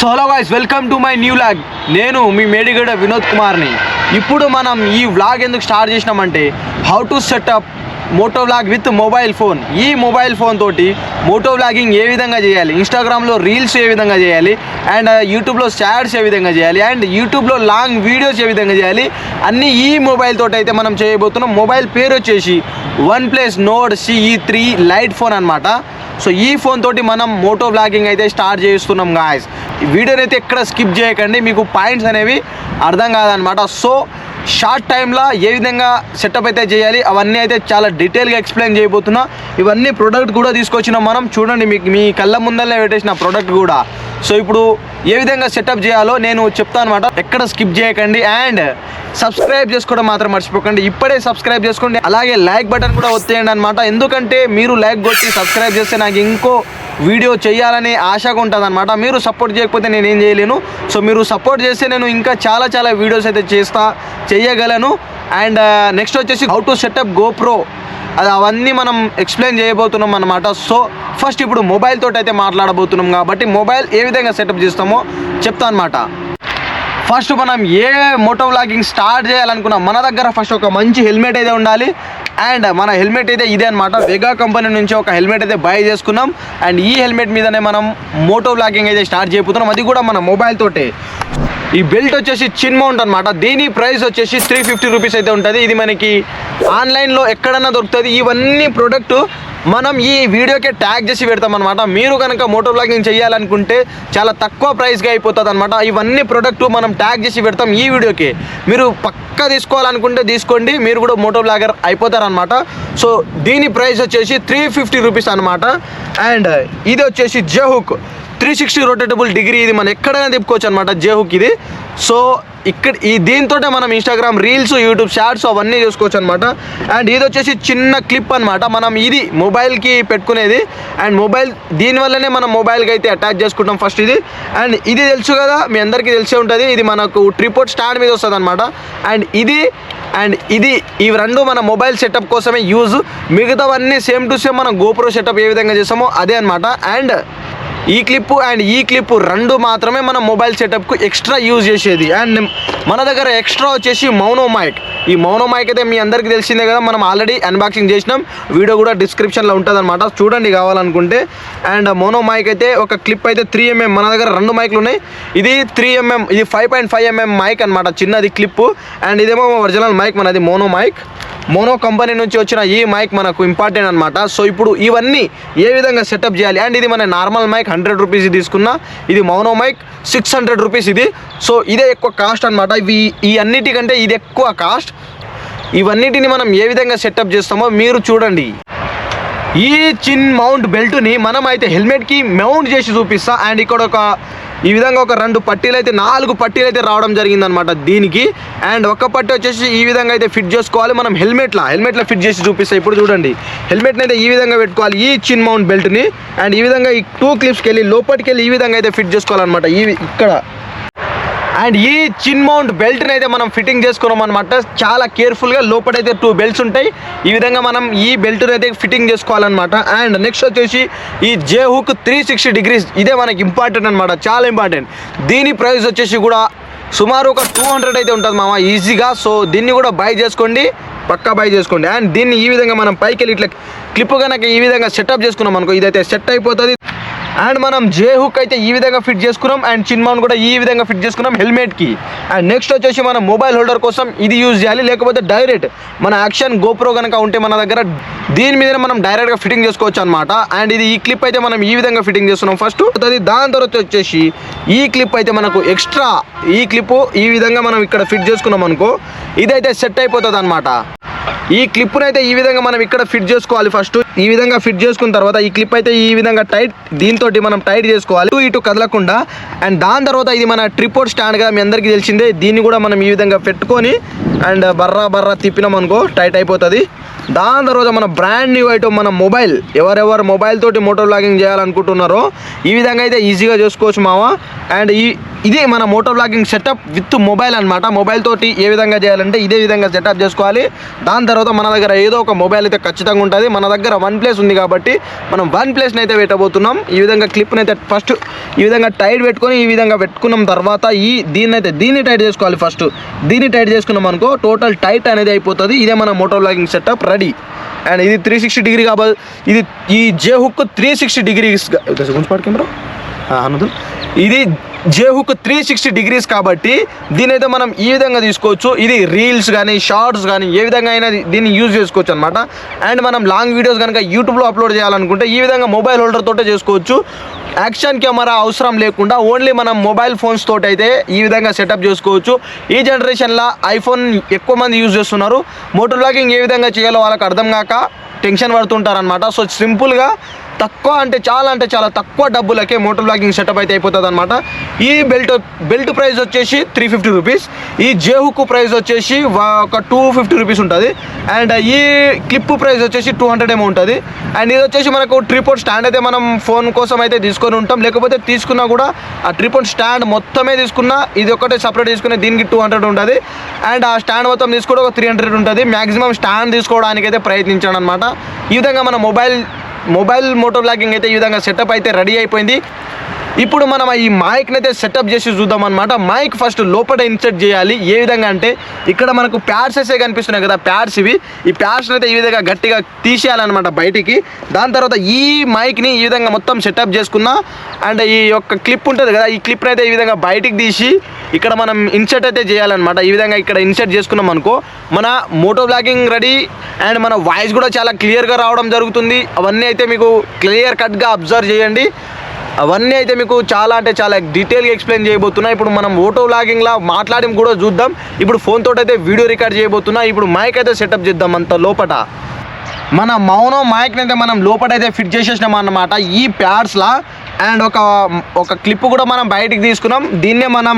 So hello guys welcome to my new vlog నేను మీ మేడిగడ వినోద్ కుమార్ని. ఇప్పుడు మనం ఈ వ్లాగ్ ఎందుకు స్టార్ట్ చేసినామంటే how to setup moto vlog with mobile phone ఈ మొబైల్ ఫోన్ తోటి మోటో వ్లాగింగ్ ఏ విధంగా చేయాలి ఇన్స్టాగ్రామ్లో రీల్స్ ఏ విధంగా చేయాలి అండ్ యూట్యూబ్లో షార్ట్స్ ఏ విధంగా చేయాలి అండ్ యూట్యూబ్లో లాంగ్ వీడియోస్ ఏ విధంగా చేయాలి అన్నీ ఈ మొబైల్ తోటి అయితే మనం చేయబోతున్నాం. మొబైల్ పేరు వచ్చేసి OnePlus Nord CE three lite phone అనమాట సో ఈ ఫోన్ తోటి మనం మోటో బ్లాగింగ్ అయితే స్టార్ట్ చేస్తున్నాం గాయస్ ఈ వీడియోని అయితే ఎక్కడ స్కిప్ చేయకండి మీకు పాయింట్స్ అనేవి అర్థం కాదనమాట. సో షార్ట్ టైంలో ఏ విధంగా సెటప్ అయితే చేయాలి అవన్నీ అయితే చాలా డీటెయిల్గా ఎక్స్ప్లెయిన్ చేయబోతున్నా. ఇవన్నీ ప్రోడక్ట్ కూడా తీసుకొచ్చినాం మనం. చూడండి మీకు మీ కళ్ళ ముందరనే పెట్టేసిన ప్రోడక్ట్ కూడా. సో ఇప్పుడు ఏ విధంగా సెటప్ చేయాలో నేను చెప్తాను అనమాట. ఎక్కడ స్కిప్ చేయకండి అండ్ సబ్స్క్రైబ్ చేసుకోవడం మాత్రం మర్చిపోకండి. ఇప్పుడే సబ్స్క్రైబ్ చేసుకోండి. అలాగే లైక్ బటన్ కూడా ఒత్తేయండి అనమాట. ఎందుకంటే మీరు లైక్ కొట్టి సబ్స్క్రైబ్ చేస్తే నాకు ఇంకో వీడియో చేయాలనే ఆశగా ఉంటుంది అనమాట మీరు సపోర్ట్ చేయకపోతే నేను ఏం చేయలేను. సో మీరు సపోర్ట్ చేస్తే నేను ఇంకా చాలా చాలా వీడియోస్ అయితే చేస్తా చేయగలను. అండ్ నెక్స్ట్ వచ్చేసి హౌ టు సెటప్ గోప్రో. అది అవన్నీ మనం ఎక్స్ప్లెయిన్ చేయబోతున్నాం అనమాట సో ఫస్ట్ ఇప్పుడు మొబైల్ తోటి అయితే మాట్లాడబోతున్నాం కాబట్టి మొబైల్ ఏ విధంగా సెటప్ చేస్తామో చెప్తా అనమాట ఫస్ట్ మనం ఏ మోటో వ్లాగింగ్ స్టార్ట్ చేయాలనుకున్నాం మన దగ్గర ఫస్ట్ ఒక మంచి హెల్మెట్ అయితే ఉండాలి. అండ్ మన హెల్మెట్ అయితే ఇదే అనమాట వెగా కంపెనీ నుంచి ఒక హెల్మెట్ అయితే బై చేసుకున్నాం. అండ్ ఈ హెల్మెట్ మీదనే మనం మోటో వ్లాగింగ్ అయితే స్టార్ట్ చేయబోతున్నాం. అది కూడా మన మొబైల్ తోటే. ఈ బెల్ట్ వచ్చేసి చిన్ మౌంట్ అనమాట దీని ప్రైస్ వచ్చేసి త్రీ ఫిఫ్టీ రూపీస్ అయితే ఉంటుంది. ఇది మనకి ఆన్లైన్లో ఎక్కడన్నా దొరుకుతుంది. ఇవన్నీ ప్రొడక్ట్ మనం ఈ వీడియోకే ట్యాగ్ చేసి పెడతాం అనమాట మీరు కనుక మోటో బ్లాగింగ్ చేయాలనుకుంటే చాలా తక్కువ ప్రైస్గా అయిపోతుంది అనమాట ఇవన్నీ ప్రోడక్ట్ మనం ట్యాగ్ చేసి పెడతాం ఈ వీడియోకి. మీరు పక్కా తీసుకోవాలనుకుంటే తీసుకోండి. మీరు కూడా మోటో బ్లాగర్ అయిపోతారనమాట సో దీని ప్రైస్ వచ్చేసి త్రీ ఫిఫ్టీ రూపీస్ అనమాట అండ్ ఇది వచ్చేసి J hook three sixty rotatable degree ఇది మనం ఎక్కడైనా తిప్పుకోవచ్చు అనమాట జేహుక్ ఇది. సో ఇక్కడ ఈ దీంతో మనం ఇన్స్టాగ్రామ్ రీల్స్ యూట్యూబ్ షార్ట్స్ అవన్నీ చేసుకోవచ్చు అనమాట అండ్ ఇది వచ్చేసి చిన్న క్లిప్ అనమాట మనం ఇది మొబైల్కి పెట్టుకునేది. అండ్ మొబైల్ దీనివల్లనే మనం మొబైల్కి అయితే అటాచ్ చేసుకుంటాం ఫస్ట్ ఇది. అండ్ ఇది తెలుసు కదా మీ అందరికీ తెలిసే ఉంటుంది. ఇది మనకు ట్రిపోర్ట్ స్టాండ్ మీద వస్తుంది అనమాట అండ్ ఇది అండ్ ఇది ఇవి రెండు మన మొబైల్ సెటప్ కోసమే యూజ్ మిగతావన్నీ సేమ్ టు సేమ్ మనం గోప్రో సెటప్ ఏ విధంగా చేస్తామో అదే అనమాట అండ్ ఈ క్లిప్ అండ్ ఈ క్లిప్ రెండు మాత్రమే మన మొబైల్ సెటప్కు ఎక్స్ట్రా యూజ్ చేసేది. అండ్ మన దగ్గర ఎక్స్ట్రా వచ్చేసి మౌనో మైక్. ఈ మౌనో మైక్ అయితే మీ అందరికీ తెలిసిందే కదా మనం ఆల్రెడీ అన్బాక్సింగ్ చేసినాం. వీడియో కూడా డిస్క్రిప్షన్లో ఉంటుంది అనమాట చూడండి కావాలనుకుంటే. అండ్ మోనో మైక్ అయితే ఒక క్లిప్ అయితే త్రీ ఎంఎం మన దగ్గర రెండు మైక్లు ఉన్నాయి. ఇది త్రీ ఎంఎం ఇది five point five MM mic అనమాట చిన్నది క్లిప్ అండ్ ఇదేమో ఒరిజినల్ మైక్ మనది మోనో మైక్. మోనో కంపెనీ నుంచి వచ్చిన ఈ మైక్ మనకు ఇంపార్టెంట్ అనమాట సో ఇప్పుడు ఇవన్నీ ఏ విధంగా సెటప్ చేయాలి? అండ్ ఇది మన నార్మల్ మైక్ హండ్రెడ్ రూపీస్ తీసుకున్నా ఇది mono mic six hundred rupees ఇది. సో ఇదే ఎక్కువ కాస్ట్ అనమాట ఇవి ఈ అన్నిటికంటే ఇది ఎక్కువ కాస్ట్ ఇవన్నిటిని మనం ఏ విధంగా సెటప్ చేస్తామో మీరు చూడండి. ఈ చిన్ మౌంట్ బెల్ట్ని మనం అయితే హెల్మెట్కి మౌంట్ చేసి చూపిస్తా. అండ్ ఇక్కడ ఒక ఈ విధంగా ఒక రెండు పట్టీలు అయితే నాలుగు పట్టీలు అయితే రావడం జరిగిందనమాట దీనికి. అండ్ ఒక పట్టి వచ్చేసి ఈ విధంగా అయితే ఫిట్ చేసుకోవాలి. మనం హెల్మెట్లా హెల్మెట్లో ఫిట్ చేసి చూపిస్తా. ఇప్పుడు చూడండి హెల్మెట్ని అయితే ఈ విధంగా పెట్టుకోవాలి. ఈ చిన్ మౌంట్ బెల్ట్ని. అండ్ ఈ విధంగా ఈ టూ క్లిప్స్కి వెళ్ళి లోపలికి వెళ్ళి ఈ విధంగా అయితే ఫిట్ చేసుకోవాలన్నమాట. ఈ ఇక్కడ అండ్ ఈ చిన్ మౌంట్ బెల్ట్ని అయితే మనం ఫిట్టింగ్ చేసుకున్నాం అనమాట చాలా కేర్ఫుల్గా లోపలైతే టూ బెల్ట్స్ ఉంటాయి. ఈ విధంగా మనం ఈ బెల్ట్ని అయితే ఫిట్టింగ్ చేసుకోవాలన్నమాట. అండ్ నెక్స్ట్ వచ్చేసి ఈ J hook three sixty degrees ఇదే మనకి ఇంపార్టెంట్ అనమాట చాలా ఇంపార్టెంట్. దీని ప్రైస్ వచ్చేసి కూడా సుమారు ఒక టూ హండ్రెడ్ అయితే ఉంటుంది మామ. ఈజీగా. సో దీన్ని కూడా బై చేసుకోండి. పక్కా బై చేసుకోండి. అండ్ దీన్ని ఈ విధంగా మనం పైకి వెళ్ళి ఇట్లా క్లిప్ కనుక ఈ విధంగా సెటప్ చేసుకున్నాం అనుకో ఇదైతే సెట్ అయిపోతుంది. అండ్ మనం జే హుక్ అయితే ఈ విధంగా ఫిట్ చేసుకున్నాం అండ్ చిన్మాన్ కూడా ఈ విధంగా ఫిట్ చేసుకున్నాం హెల్మెట్కి. అండ్ నెక్స్ట్ వచ్చేసి మనం మొబైల్ హోల్డర్ కోసం ఇది యూజ్ చేయాలి లేకపోతే డైరెక్ట్ మన యాక్షన్ గోప్రో కనుక ఉంటే మన దగ్గర దీని మీద మనం డైరెక్ట్గా ఫిట్టింగ్ చేసుకోవచ్చు అనమాట అండ్ ఇది ఈ క్లిప్ అయితే మనం ఈ విధంగా ఫిట్టింగ్ చేస్తున్నాం. ఫస్ట్ అది దాని తర్వాత వచ్చేసి ఈ క్లిప్ అయితే మనకు ఎక్స్ట్రా ఈ క్లిప్ ఈ విధంగా మనం ఇక్కడ ఫిట్ చేసుకున్నాం అనుకో ఇదైతే సెట్ అయిపోతుంది అనమాట ఈ క్లిప్ను అయితే ఈ విధంగా మనం ఇక్కడ ఫిట్ చేసుకోవాలి ఫస్ట్. ఈ విధంగా ఫిట్ చేసుకున్న తర్వాత ఈ క్లిప్ అయితే ఈ విధంగా టైట్ దీంతో మనం టైట్ చేసుకోవాలి. ఇటు ఇటు కదలకుండా. అండ్ దాని తర్వాత ఇది మన ట్రిపోర్ట్ స్టాండ్ కదా మీ అందరికీ తెలిసిందే. దీన్ని కూడా మనం ఈ విధంగా పెట్టుకొని అండ్ బర్రా బర్రా తిప్పినాం అనుకో టైట్ అయిపోతుంది. దాని తర్వాత మన బ్రాండ్ న్యూ ఐటమ్ మన మొబైల్. ఎవరెవరు మొబైల్ తోటి మోటో బ్లాగింగ్ చేయాలనుకుంటున్నారో ఈ విధంగా అయితే ఈజీగా చేసుకోవచ్చు మామ అండ్ ఈ ఇది మన moto blogging setup with mobile అనమాట మొబైల్ తోటి ఏ విధంగా చేయాలంటే ఇదే విధంగా సెటప్ చేసుకోవాలి. దాని తర్వాత తర్వాత మన దగ్గర ఏదో ఒక మొబైల్ అయితే ఖచ్చితంగా ఉంటుంది. మన దగ్గర వన్ ప్లేస్ ఉంది కాబట్టి మనం వన్ ప్లేస్ని అయితే పెట్టబోతున్నాం. ఈ విధంగా క్లిప్ని అయితే ఫస్ట్ ఈ విధంగా టైట్ పెట్టుకొని ఈ విధంగా పెట్టుకున్నాం. తర్వాత ఈ దీన్ని అయితే దీన్ని టైట్ చేసుకోవాలి ఫస్ట్ దీన్ని టైట్ చేసుకున్నాం అనుకో టోటల్ టైట్ అనేది అయిపోతుంది. ఇదే మన motor logging setup ready and ఇది త్రీ సిక్స్టీ డిగ్రీ కాబట్టి ఇది ఈ J hook three sixty degrees గురించి అన్నదు. ఇది జేహుకు త్రీ సిక్స్టీ డిగ్రీస్ కాబట్టి దీని అయితే మనం ఈ విధంగా తీసుకోవచ్చు. ఇది రీల్స్ కానీ షార్ట్స్ కానీ ఏ విధంగా అయినా దీన్ని యూజ్ చేసుకోవచ్చు అనమాట అండ్ మనం లాంగ్ వీడియోస్ కనుక యూట్యూబ్లో అప్లోడ్ చేయాలనుకుంటే ఈ విధంగా మొబైల్ హోల్డర్ తోటే చేసుకోవచ్చు. యాక్షన్ కెమెరా అవసరం లేకుండా ఓన్లీ మనం మొబైల్ ఫోన్స్ తోటి అయితే ఈ విధంగా సెటప్ చేసుకోవచ్చు. ఈ జనరేషన్లో ఐఫోన్ ఎక్కువ మంది యూజ్ చేస్తున్నారు. మోటో బ్లాగింగ్ ఏ విధంగా చేయాలో వాళ్ళకి అర్థం కాక టెన్షన్ పడుతుంటారనమాట సో సింపుల్గా తక్కువ అంటే చాలా అంటే చాలా తక్కువ డబ్బులకే మోటార్ బ్లాగింగ్ సెటప్ అయితే అయిపోతుంది అనమాట ఈ బెల్ట్ బెల్ట్ ప్రైస్ వచ్చేసి త్రీ ఫిఫ్టీ రూపీస్. ఈ జేహుకు ప్రైస్ వచ్చేసి ఒక టూ ఫిఫ్టీ రూపీస్ ఉంటుంది. అండ్ ఈ క్లిప్ ప్రైస్ వచ్చేసి టూ హండ్రెడ్ ఏమో ఉంటుంది. అండ్ ఇది వచ్చేసి మనకు ట్రిపోర్ట్ స్టాండ్ అయితే మనం ఫోన్ కోసం అయితే తీసుకొని ఉంటాం. లేకపోతే తీసుకున్నా కూడా ఆ ట్రిపోర్ట్ స్టాండ్ మొత్తమే తీసుకున్నా ఇది ఒకటే సపరేట్ తీసుకునే దీనికి టూ హండ్రెడ్ ఉంటుంది. అండ్ ఆ స్టాండ్ మొత్తం తీసుకుంటే ఒక త్రీ హండ్రెడ్ ఉంటుంది. మ్యాక్సిమం స్టాండ్ తీసుకోవడానికి అయితే ప్రయత్నించాను అనమాట ఈ విధంగా మన మొబైల్ మొబైల్ మోటో బ్లాగింగ్ అయితే ఈ విధంగా సెటప్ అయితే రెడీ అయిపోయింది. ఇప్పుడు మనం ఈ మైక్ని అయితే సెటప్ చేసి చూద్దాం అనమాట మైక్ ఫస్ట్ లోపల ఇన్సర్ట్ చేయాలి. ఏ విధంగా అంటే ఇక్కడ మనకు ప్యాడ్స్ అయితే కనిపిస్తున్నాయి కదా ప్యాడ్స్ ఇవి. ఈ ప్యాడ్స్ని అయితే ఈ విధంగా గట్టిగా తీసేయాలన్నమాట బయటికి. దాని తర్వాత ఈ మైక్ని ఈ విధంగా మొత్తం సెటప్ చేసుకున్నా అండ్ ఈ యొక్క క్లిప్ ఉంటుంది కదా ఈ క్లిప్ని అయితే ఈ విధంగా బయటికి తీసి ఇక్కడ మనం ఇన్సర్ట్ అయితే చేయాలన్నమాట. ఈ విధంగా ఇక్కడ ఇన్సర్ట్ చేసుకున్నాం అనుకో మన మోటో బ్లాగింగ్ రెడీ అండ్ మన వాయిస్ కూడా చాలా క్లియర్గా రావడం జరుగుతుంది. అవన్నీ అయితే మీకు క్లియర్ కట్గా అబ్జర్వ్ చేయండి. అవన్నీ అయితే మీకు చాలా అంటే చాలా డీటెయిల్గా ఎక్స్ప్లెయిన్ చేయబోతున్నా. ఇప్పుడు మనం ఓటో లాగింగ్లా మాట్లాడి కూడా చూద్దాం. ఇప్పుడు ఫోన్ తోటి అయితే వీడియో రికార్డ్ చేయబోతున్నా. ఇప్పుడు మైక్ అయితే సెటప్ చేద్దాం అంత లోపట. మన మౌనం మైక్ని అయితే మనం లోపల అయితే ఫిట్ చేసేసినాం అన్నమాట. ఈ ప్యాడ్స్లా అండ్ ఒక ఒక క్లిప్ కూడా మనం బయటికి తీసుకున్నాం. దీన్నే మనం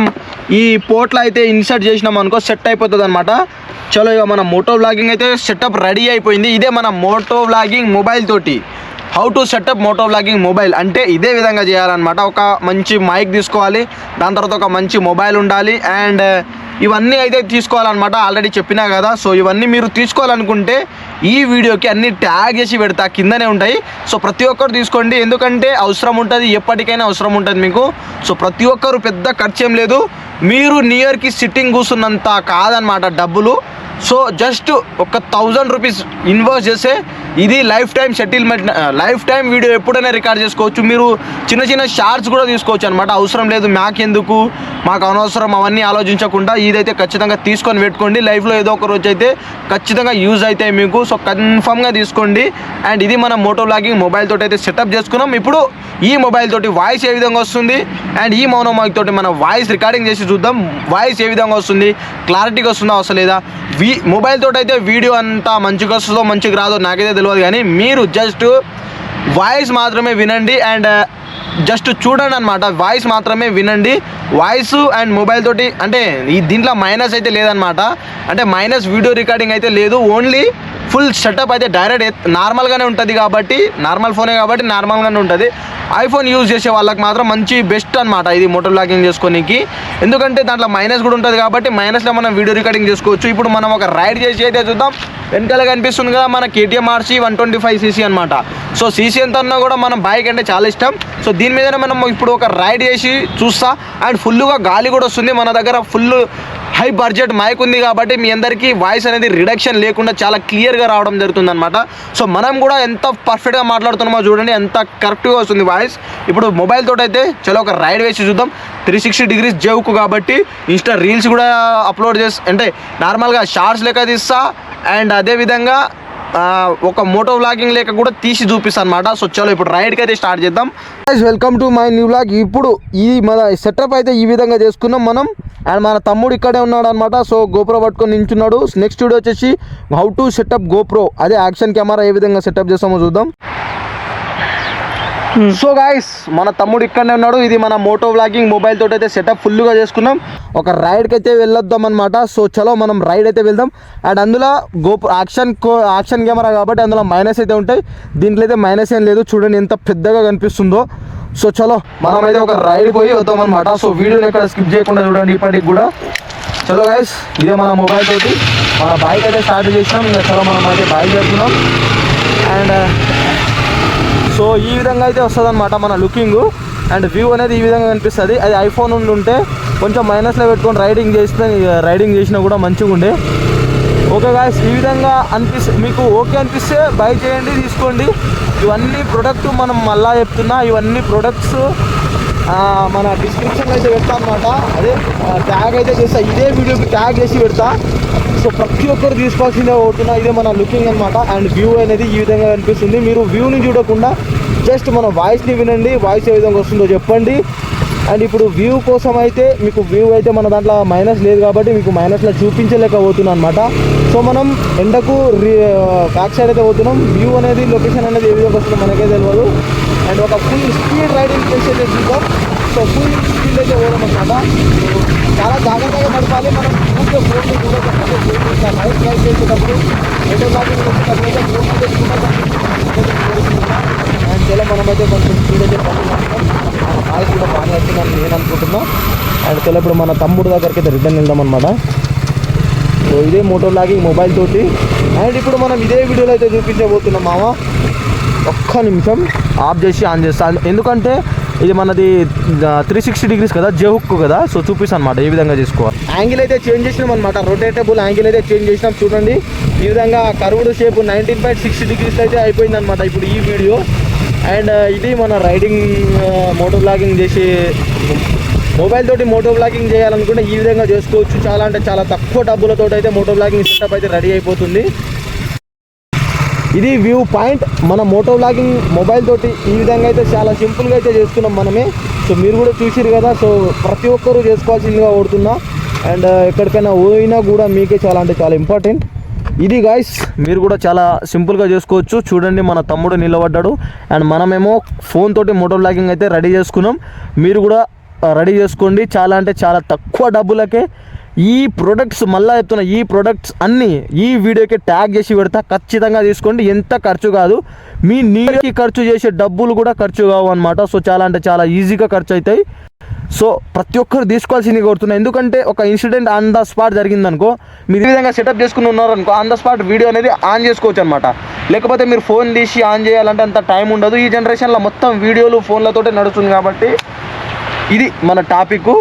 ఈ పోర్ట్లో అయితే ఇన్సర్ట్ చేసినాం అనుకో సెట్ అయిపోతుంది అనమాట చలో ఇక మన మోటో బ్లాగింగ్ అయితే సెటప్ రెడీ అయిపోయింది. ఇదే మన మోటో బ్లాగింగ్ మొబైల్ తోటి. How to setup moto vlogging mobile అంటే ఇదే విధంగా చేయాలన్నమాట. ఒక మంచి మైక్ తీసుకోవాలి. దాని తర్వాత ఒక మంచి మొబైల్ ఉండాలి. అండ్ uh, ఇవన్నీ అయితే తీసుకోవాలన్నమాట. ఆల్రెడీ చెప్పినా కదా. సో ఇవన్నీ మీరు తీసుకోవాలనుకుంటే ఈ వీడియోకి అన్ని ట్యాగ్ చేసి పెడతా. కిందనే ఉంటాయి. సో ప్రతి ఒక్కరు తీసుకోండి. ఎందుకంటే అవసరం ఉంటుంది. ఎప్పటికైనా అవసరం ఉంటుంది మీకు. సో ప్రతి ఒక్కరు పెద్ద ఖర్చు ఏం లేదు. మీరు నియర్కి సిట్టింగ్ కూర్చున్నంత కాదనమాట డబ్బులు. సో జస్ట్ ఒక థౌజండ్ రూపీస్ ఇన్వెస్ట్ చేస్తే ఇది life time settlement life time video ఎప్పుడైనా రికార్డ్ చేసుకోవచ్చు. మీరు చిన్న చిన్న షార్ట్స్ కూడా తీసుకోవచ్చు అనమాట అవసరం లేదు మాకెందుకు మాకు అనవసరం అవన్నీ ఆలోచించకుండా ఇదైతే ఖచ్చితంగా తీసుకొని పెట్టుకోండి. లైఫ్లో ఏదో ఒక రోజు అయితే ఖచ్చితంగా యూజ్ అవుతాయి మీకు. సో కన్ఫామ్గా తీసుకోండి. అండ్ ఇది మనం మోటో బ్లాగింగ్ మొబైల్ తోటి అయితే సెటప్ చేసుకున్నాం. ఇప్పుడు ఈ మొబైల్ తోటి వాయిస్ ఏ విధంగా వస్తుంది? అండ్ ఈ మౌనో తోటి మనం వాయిస్ రికార్డింగ్ చేసి చూద్దాం. వాయిస్ ఏ విధంగా వస్తుంది? క్లారిటీగా వస్తుందా వస్తలేదా వీ మొబైల్ తోటి అయితే వీడియో అంతా మంచిగా వస్తుందో మంచిగా రాదో నాకైతే తెలియదు కానీ మీరు జస్ట్ వాయిస్ మాత్రమే వినండి అండ్ uh, జస్ట్ చూడండి అనమాట వాయిస్ మాత్రమే వినండి. వాయిస్ అండ్ మొబైల్ తోటి అంటే ఈ దీంట్లో మైనస్ అయితే లేదనమాట అంటే మైనస్ వీడియో రికార్డింగ్ అయితే లేదు. ఓన్లీ ఫుల్ సెటప్ అయితే డైరెక్ట్ నార్మల్గానే ఉంటుంది కాబట్టి నార్మల్ ఫోనే కాబట్టి నార్మల్గానే ఉంటుంది. ఐఫోన్ యూజ్ చేసే వాళ్ళకి మాత్రం మంచి బెస్ట్ అనమాట ఇది మోటర్ లాగింగ్ చేసుకోనికి. ఎందుకంటే దాంట్లో మైనస్ కూడా ఉంటుంది కాబట్టి మైనస్లో మనం వీడియో రికార్డింగ్ చేసుకోవచ్చు. ఇప్పుడు మనం ఒక రైడ్ చేసి అయితే చూద్దాం. వెనకాల కనిపిస్తుంది కదా మన KTM RC one twenty five CC అనమాట సో సీసీ ఎంత అన్నా కూడా మనం బైక్ అంటే చాలా ఇష్టం. సో దీని మీదనే మనం ఇప్పుడు ఒక రైడ్ చేసి చూస్తా. అండ్ ఫుల్గా గాలి కూడా వస్తుంది. మన దగ్గర ఫుల్ హై బడ్జెట్ మైక్ ఉంది కాబట్టి మీ అందరికీ వాయిస్ అనేది రిడక్షన్ లేకుండా చాలా క్లియర్గా రావడం జరుగుతుంది అనమాట సో మనం కూడా ఎంత పర్ఫెక్ట్గా మాట్లాడుతున్నామో చూడండి ఎంత కరెక్ట్గా వస్తుంది వాయిస్. ఇప్పుడు మొబైల్ తోటి అయితే చాలా ఒక రైడ్ వేసి చూద్దాం. త్రీ సిక్స్టీ డిగ్రీస్ జేవుకు కాబట్టి ఇన్స్టా రీల్స్ కూడా అప్లోడ్ చేసి అంటే నార్మల్గా షార్ట్స్ లెక్క తీస్తా. అండ్ అదేవిధంగా ఒక మోటో వ్లాగింగ్ లేక కూడా తీసి చూపిస్తాను అనమాట సో చలో ఇప్పుడు రైడ్కి అయితే స్టార్ట్ చేద్దాం. Welcome to my new vlog ఇప్పుడు ఈ మన సెటప్ అయితే ఈ విధంగా చేసుకున్నాం మనం. అండ్ మన తమ్ముడు ఇక్కడే ఉన్నాడు అనమాట సో గోప్రో పట్టుకొని నించున్నాడు. నెక్స్ట్ వీడియో వచ్చేసి హౌ టు సెటప్ గోప్రో. అదే యాక్షన్ కెమెరా ఏ విధంగా సెటప్ చేస్తామో చూద్దాం. Hmm. సో గాయస్ మన తమ్ముడు ఇక్కడనే ఉన్నాడు. ఇది మన మోటో వ్లాగింగ్ మొబైల్ తోటి అయితే సెటప్ ఫుల్గా చేసుకున్నాం. ఒక రైడ్కి అయితే వెళ్ళొద్దాం అనమాట సో చలో మనం రైడ్ అయితే వెళ్దాం. అండ్ అందులో గోపు యాక్షన్ కో యాక్షన్ కెమెరా కాబట్టి అందులో మైనస్ అయితే ఉంటాయి. దీంట్లో అయితే మైనస్ ఏం లేదు. చూడండి ఎంత పెద్దగా కనిపిస్తుందో. సో చలో మనం అయితే ఒక రైడ్ పోయి వద్దాం అనమాట సో వీడియోని ఎక్కడ స్కిప్ చేయకుండా చూడండి ఇప్పటికి కూడా. చలో గైస్ ఇదే మన మొబైల్ తోటి. మన బైక్ అయితే స్టార్ట్ చేసినాం. ఇంకా చలో మనం అయితే బైక్ చేస్తున్నాం. అండ్ సో ఈ విధంగా అయితే వస్తుంది అనమాట మన లుకింగ్. అండ్ వ్యూ అనేది ఈ విధంగా కనిపిస్తుంది. అది ఐఫోన్ ఉండి ఉంటే కొంచెం మైనస్లో పెట్టుకొని రైడింగ్ చేస్తే రైడింగ్ చేసినా కూడా మంచిగా ఉండే. ఓకే గాయస్ ఈ విధంగా అనిపిస్తే మీకు ఓకే అనిపిస్తే బై చేయండి తీసుకోండి. ఇవన్నీ ప్రొడక్ట్ మనం మళ్ళా చెప్తున్నా ఇవన్నీ ప్రొడక్ట్స్ మన డిస్క్రిప్షన్లో అయితే పెడతా అనమాట అదే ట్యాగ్ అయితే చేస్తా. ఇదే వీడియోకి ట్యాగ్ చేసి పెడతా. సో ప్రతి ఒక్కరు తీసుకోవాల్సిందే అవుతున్నా ఇదే మన లుకింగ్ అనమాట అండ్ వ్యూ అనేది ఈ విధంగా కనిపిస్తుంది. మీరు వ్యూని చూడకుండా జస్ట్ మన వాయిస్ని వినండి వాయిస్ ఏ విధంగా వస్తుందో చెప్పండి. అండ్ ఇప్పుడు వ్యూ కోసం అయితే మీకు వ్యూ అయితే మన దాంట్లో మైనస్ లేదు కాబట్టి మీకు మైనస్లో చూపించలేకపోతున్నాం అనమాట సో మనం ఎండకు బ్యాక్ సైడ్ అయితే పోతున్నాం. వ్యూ అనేది లొకేషన్ అనేది ఏ విధంగా వస్తుందో మనకే తెలియదు అండ్ ఒక ఫుల్ స్పీడ్ రైడింగ్ ప్లేస్ అయితే చూద్దాం. సో ఫుల్ స్పీడ్ అయితే పోదాం అనమాట చాలా జాగ్రత్తగా నడపాలి. మనం ఊరికే ఫోన్ లైఫ్ డ్రైవ్ చేసేటప్పుడు ఎండో లాంటి వచ్చేటప్పుడు అయితే ఫోన్ అయితే మనమైతే కొంచెం స్పీడ్ అయితే పట్టుకుంటున్నాం కూడా బాగానే వచ్చిందని నేను అనుకుంటున్నా. అండ్ చాలా ఇప్పుడు మన తమ్ముడు దగ్గరికి అయితే రిటర్న్ వెళ్దాం అనమాట సో ఇదే మోటో లాగి మొబైల్ తోటి. అండ్ ఇప్పుడు మనం ఇదే వీడియోలో అయితే చూపించబోతున్నాం మామ. ఒక్క నిమిషం. ఆఫ్ చేసి ఆన్ చేస్తాను ఎందుకంటే ఇది మనది త్రీ సిక్స్టీ డిగ్రీస్ కదా జే హుక్ కదా. సో చూపిస్తాను అనమాట ఏ విధంగా చేసుకోవాలి. యాంగిల్ అయితే చేంజ్ చేసినాం అనమాట రొటేటబుల్ యాంగిల్ అయితే చేంజ్ చేసినాం. చూడండి. ఈ విధంగా కరువుడు shape nineteen point sixty degrees అయితే అయిపోయింది అనమాట ఇప్పుడు ఈ వీడియో అండ్ ఇది మన రైడింగ్ మోటో బ్లాగింగ్ చేసే మొబైల్ తోటి మోటో బ్లాగింగ్ చేయాలనుకుంటే ఈ విధంగా చేసుకోవచ్చు. చాలా అంటే చాలా తక్కువ డబ్బులతో అయితే మోటో బ్లాగింగ్ సెటప్ అయితే రెడీ అయిపోతుంది. ఇది వ్యూ పాయింట్. మన మోటో బ్లాగింగ్ మొబైల్ తోటి ఈ విధంగా అయితే చాలా సింపుల్గా అయితే చేసుకున్నాం మనమే. సో మీరు కూడా చూసిరు కదా సో ప్రతి ఒక్కరూ చేసుకోవాల్సిందిగా ఓడుతున్నా అండ్ ఎక్కడికైనా పోయినా కూడా మీకే చాలా అంటే చాలా ఇంపార్టెంట్ ఇది గాయస్ మీరు కూడా చాలా సింపుల్గా చేసుకోవచ్చు. చూడండి మన తమ్ముడు నిలబడ్డాడు. అండ్ మనమేమో ఫోన్ తోటి మోటో బ్లాగింగ్ అయితే రెడీ చేసుకున్నాం. మీరు కూడా రెడీ చేసుకోండి. చాలా అంటే చాలా తక్కువ డబ్బులకే ఈ ప్రొడక్ట్స్ మళ్ళీ చెప్తున్నా ఈ ప్రొడక్ట్స్ అన్నీ ఈ వీడియోకి ట్యాగ్ చేసి పెడతా. ఖచ్చితంగా తీసుకోండి. ఎంత ఖర్చు కాదు. మీ నీళ్ళకి ఖర్చు చేసే డబ్బులు కూడా ఖర్చు కావు అనమాట సో చాలా అంటే చాలా ఈజీగా ఖర్చు అవుతాయి. సో ప్రతి ఒక్కరు తీసుకోవాల్సింది కోరుతున్నా ఎందుకంటే ఒక ఇన్సిడెంట్ ఆన్ ద స్పాట్ జరిగిందనుకో మీరు ఈ విధంగా సెటప్ చేసుకుని ఉన్నారనుకో ఆన్ ద స్పాట్ వీడియో అనేది ఆన్ చేసుకోవచ్చు అనమాట లేకపోతే మీరు ఫోన్ తీసి ఆన్ చేయాలంటే అంత టైం ఉండదు. ఈ జనరేషన్లో మొత్తం వీడియోలు ఫోన్లతోటే నడుస్తుంది కాబట్టి ఇది మన టాపిక్.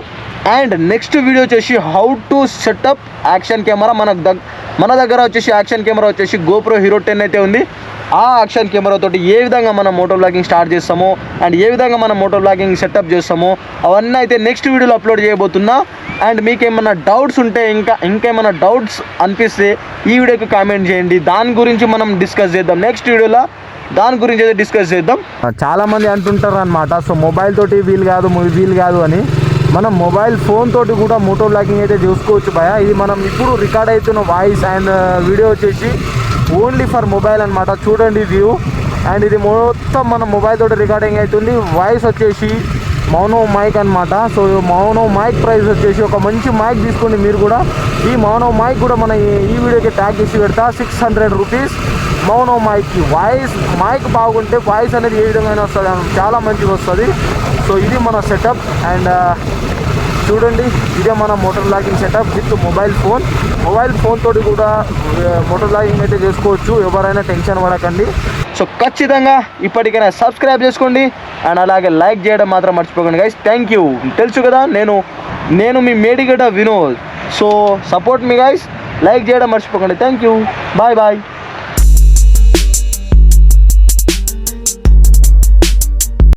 అండ్ నెక్స్ట్ వీడియో వచ్చేసి how to setup action camera మన దగ్ మన దగ్గర వచ్చేసి యాక్షన్ కెమెరా వచ్చేసి గోప్రో హీరో టెన్ అయితే ఉంది. ఆ యాక్షన్ కెమెరాతోటి ఏ విధంగా మనం మోటో బ్లాగింగ్ స్టార్ట్ చేస్తామో అండ్ ఏ విధంగా మనం మోటో బ్లాగింగ్ సెటప్ చేస్తామో అవన్నీ అయితే నెక్స్ట్ వీడియోలో అప్లోడ్ చేయబోతున్నా. అండ్ మీకు ఏమైనా డౌట్స్ ఉంటే ఇంకా ఇంకేమైనా డౌట్స్ అనిపిస్తే ఈ వీడియోకి కామెంట్ చేయండి. దాని గురించి మనం డిస్కస్ చేద్దాం. నెక్స్ట్ వీడియోలో దాని గురించి అయితే డిస్కస్ చేద్దాం. చాలా మంది అంటుంటారు అనమాట సో మొబైల్ తోటి వీలు కాదు వీలు కాదు అని. మనం మొబైల్ ఫోన్ తోటి కూడా మోటో బ్లాగింగ్ అయితే చూసుకోవచ్చు భయ ఇది మనం ఇప్పుడు రికార్డ్ అవుతున్న వాయిస్ అండ్ వీడియో వచ్చేసి ఓన్లీ ఫర్ మొబైల్ అనమాట చూడండి వ్యూ. అండ్ ఇది మొత్తం మన మొబైల్ తోటి రికార్డింగ్ అవుతుంది. వాయిస్ వచ్చేసి మౌనో మైక్ అనమాట సో మౌనో మైక్ ప్రైస్ వచ్చేసి ఒక మంచి మైక్ తీసుకోండి మీరు కూడా. ఈ మౌనో మైక్ కూడా మన ఈ- వీడియోకి ట్యాగ్ చేసి పెడతా. Six hundred rupees mono mic. Voice mic బాగుంటే వాయిస్ అనేది ఏ విధంగా వస్తుంది. చాలా మంచిగా వస్తుంది. సో ఇది మన సెటప్. అండ్ చూడండి ఇదే మన motor logging setup with mobile phone mobile phone తోటి కూడా మోటార్ లాగింగ్ అయితే చేసుకోవచ్చు. ఎవరైనా టెన్షన్ పడకండి. సో ఖచ్చితంగా ఇప్పటికైనా సబ్స్క్రైబ్ చేసుకోండి. అండ్ అలాగే లైక్ చేయడం మాత్రం మర్చిపోకండి గైస్ థ్యాంక్ యూ తెలుసు కదా నేను నేను మీ మేడిగడ్డ వినోద్. సో సపోర్ట్ మీ గైస్ లైక్ చేయడం మర్చిపోకండి. Thank you bye bye